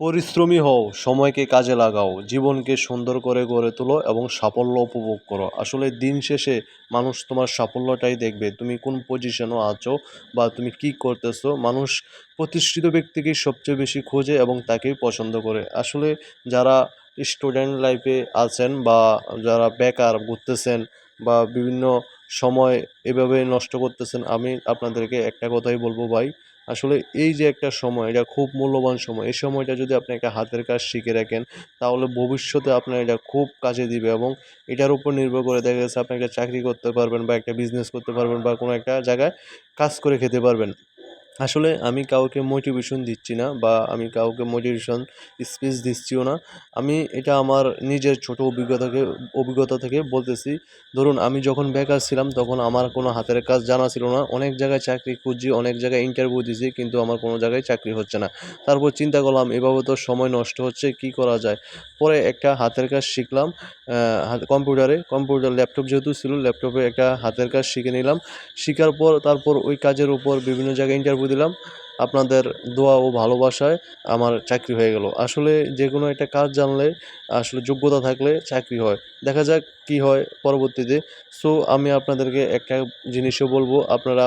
পরিশ্রমী হও, সময়কে কাজে লাগাও, জীবনকে সুন্দর করে গড়ে তোলো এবং সাফল্য উপভোগ করো। আসলে দিন শেষে মানুষ তোমার সাফল্যটাই দেখবে। তুমি কোন পজিশনও আছো বা তুমি কি করতেছো, মানুষ প্রতিষ্ঠিত ব্যক্তিকেই সবচেয়ে বেশি খোঁজে এবং তাকেই পছন্দ করে। আসলে যারা স্টুডেন্ট লাইফে আছেন বা যারা বেকার, ঘুরতেছেন বা বিভিন্ন সময় এভাবে নষ্ট করতেছেন, আমি আপনাদেরকে একটা কথাই বলব ভাই আসলে এই যে একটা সময়, এটা খুব মূল্যবান সময়, এই সময়টা যদি আপনি একটা হাতের কাজ শিখে রাখেন, তাহলে ভবিষ্যতে আপনার এটা খুব কাজে দিবে এবং এটার উপর নির্ভর করে দেখা গেছে আপনি একটা চাকরি করতে পারবেন বা একটা বিজনেস করতে পারবেন বা কোনো একটা জায়গায় কাজ করে খেতে পারবেন। আসলে আমি কাউকে মোটিভেশন দিচ্ছি না বা আমি কাউকে মোটিভেশন স্পিচ দিচ্ছিও না। আমি এটা আমার নিজের ছোট অভিজ্ঞতাকে, অভিজ্ঞতা থেকে বলতেছি। ধরুন আমি যখন বেকার ছিলাম তখন আমার কোনো হাতের কাজ জানা ছিল না। অনেক জায়গায় চাকরি খুঁজছি, অনেক জায়গায় ইন্টারভিউ দিছি কিন্তু আমার কোনো জায়গায় চাকরি হচ্ছে না। তারপর চিন্তা করলাম, এভাবে তো সময় নষ্ট হচ্ছে, কি করা যায়? পরে একটা হাতের কাজ শিখলাম কম্পিউটারে। কম্পিউটার ল্যাপটপ যেহেতু ছিল ল্যাপটপে একটা হাতের কাজ শিখে নিলাম। শেখার পর, তারপর ওই কাজের উপর বিভিন্ন জায়গায় ইন্টারভিউ দিলাম। আপনাদের দোয়া ও ভালোবাসায় আমার চাকরি হয়ে গেল। আসলে যে কোনো একটা কাজ জানলে, আসলে যোগ্যতা থাকলে চাকরি হয়। দেখা যাক কি হয় পরবর্তীতে। সো আমি আপনাদেরকে একটা জিনিসও বলব, আপনারা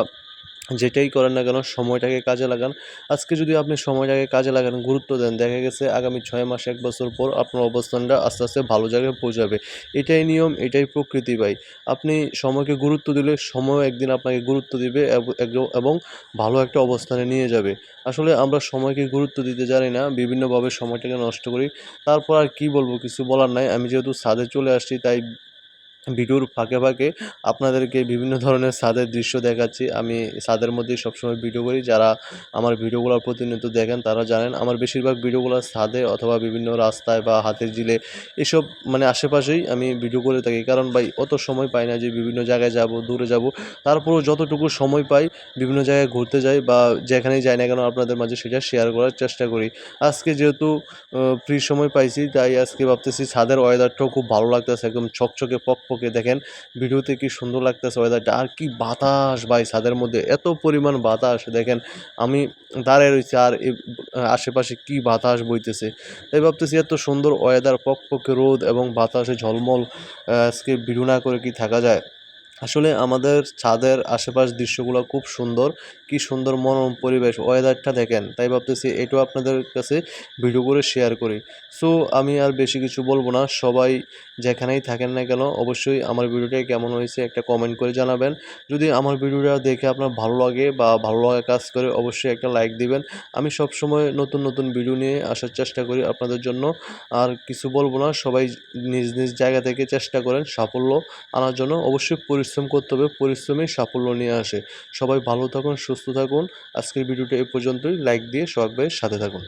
যেটাই করেন না কেন, সময়টাকে কাজে লাগান। আজকে যদি আপনি সময়টাকে কাজে লাগান, গুরুত্ব দেন, দেখা গেছে আগামী ছয় মাস, এক বছর পর আপনার অবস্থানটা আস্তে আস্তে ভালো জায়গায় পৌঁছাবে। এটাই নিয়ম, এটাই প্রকৃতি ভাই। আপনি সময়কে গুরুত্ব দিলে সময় একদিন আপনাকে গুরুত্ব দিবে এব- ভালো একটা অবস্থানে নিয়ে যাবে। আসলে আমরা সময়কে গুরুত্ব দিতে জানি না, বিভিন্নভাবে সময়টাকে নষ্ট করি। তারপর আর কি বলব, কিছু বলার নাই। আমি যেহেতু ছাদে চলে আসছি, তাই ভিডিওর ফাঁকে ফাঁকে আপনাদেরকে বিভিন্ন ধরনের ছাদের দৃশ্য দেখাচ্ছি। আমি ছাদের মধ্যেই সবসময় ভিডিও করি। যারা আমার ভিডিওগুলো প্রতিনিয়ত দেখেন, তারা জানেন আমার বেশিরভাগ ভিডিওগুলো ছাদে অথবা বিভিন্ন রাস্তায় বা হাতের জিলে এসব মানে আশেপাশেই আমি ভিডিও করে থাকি। কারণ ভাই, অত সময় পাই না যে বিভিন্ন জায়গায় যাব, দূরে যাব। তারপরেও যতটুকু সময় পাই, বিভিন্ন জায়গায় ঘুরতে যাই বা যেখানেই যাই না কেন আপনাদের মাঝে সেটা শেয়ার করার চেষ্টা করি। আজকে যেহেতু ফ্রি সময় পাইছি, তাই আজকে ভাবতেছি ছাদের ওয়েদারটাও খুব ভালো লাগতেছে, একদম ছকছকে পকপকে দেখেন, ভিডিওতে কি সুন্দর লাগতেছে ওয়েদারটা আর কি বাতাস ভাই ছাদের মধ্যে, এত পরিমাণ বাতাস। দেখেন, আমি দাঁড়ায় রয়েছি আর আশেপাশে কি বাতাস বইতেছে। তাই ভাবতেছি এত সুন্দর ওয়েদার পক পক্ষে রোদ এবং বাতাসে ঝলমল আজকে ভিডিও না করে কি থাকা যায়? আসলে আমাদের ছাদের আশেপাশ দৃশ্যগুলো খুব সুন্দর। কি সুন্দর মনোরম পরিবেশ ওয়েদারটা দেখেন। তাই ভাবতেছি এটাও আপনাদের কাছে ভিডিও করে শেয়ার করি। সো আমি আর বেশি কিছু বলব না। সবাই যেখানেই থাকেন না কেন, অবশ্যই আমার ভিডিওটা কেমন হয়েছে একটা কমেন্ট করে জানাবেন। যদি আমার ভিডিওটা দেখে আপনার ভালো লাগে বা ভালো লাগা কাজ করে, অবশ্যই একটা লাইক দিবেন। আমি সব সময় নতুন নতুন ভিডিও নিয়ে আসার চেষ্টা করি আপনাদের জন্য। আর কিছু বলব না, সবাই নিজ নিজ জায়গা থেকে চেষ্টা করেন সাফল্য আনার জন্য। অবশ্যই পরিশ্রম করতে হবে পরিশ্রমেই সাফল্য নিয়ে আসে সবাই ভালো থাকুন সুস্থ থাকুন আজকের ভিডিওটা এ পর্যন্তই লাইক দিয়ে সবাই সাথে থাকুন